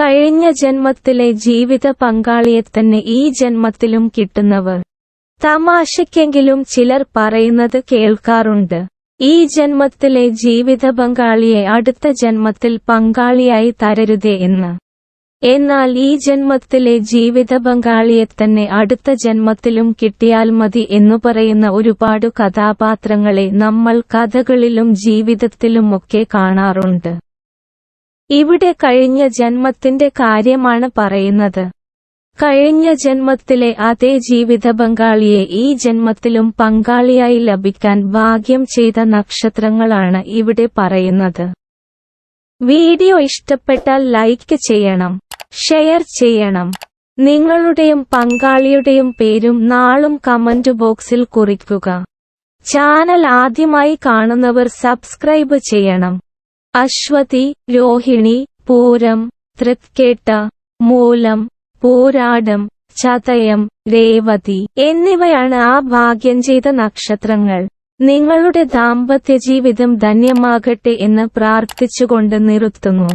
കഴിഞ്ഞ ജന്മത്തിലെ ജീവിത പങ്കാളിയെ തന്നെ ഈ ജന്മത്തിലും കിട്ടുന്നവർ. തമാശയ്ക്കെങ്കിലും ചിലർ പറയുന്നത് കേൾക്കാറുണ്ട്. ഈ ജന്മത്തിലെ ജീവിത പങ്കാളിയെ അടുത്ത ജന്മത്തിൽ പങ്കാളിയായി തരരുതേ എന്ന്. എന്നാൽ ഈ ജന്മത്തിലെ ജീവിത പങ്കാളിയെ തന്നെ അടുത്ത ജന്മത്തിലും കിട്ടിയാൽ മതി എന്നു പറയുന്ന ഒരുപാട് കഥാപാത്രങ്ങളെ നമ്മൾ കഥകളിലും ജീവിതത്തിലുമൊക്കെ കാണാറുണ്ട്. ഇവിടെ കഴിഞ്ഞ ജന്മത്തിന്റെ കാര്യമാണ് പറയുന്നത്. കഴിഞ്ഞ ജന്മത്തിലെ അതേ ജീവിത പങ്കാളിയെ ഈ ജന്മത്തിലും പങ്കാളിയായി ലഭിക്കാൻ ഭാഗ്യം ചെയ്ത നക്ഷത്രങ്ങളാണ് ഇവിടെ പറയുന്നത്. വീഡിയോ ഇഷ്ടപ്പെട്ടാൽ ലൈക്ക് ചെയ്യണം ഷെയർ ചെയ്യണം. നിങ്ങളുടെയും പങ്കാളിയുടെയും പേരും നാളും കമന്റ് ബോക്സിൽ കുറിക്കുക. ചാനൽ ആദ്യമായി കാണുന്നവർ സബ്സ്ക്രൈബ് ചെയ്യണം. അശ്വതി രോഹിണി പൂരം തൃക്കേട്ട മൂലം പൂരാടം ചതയം രേവതി എന്നിവയാണ് ആ ഭാഗ്യം ചെയ്ത നക്ഷത്രങ്ങൾ. നിങ്ങളുടെ ദാമ്പത്യ ജീവിതം ധന്യമാകട്ടെ എന്ന് പ്രാർത്ഥിച്ചുകൊണ്ട് നിർത്തുന്നു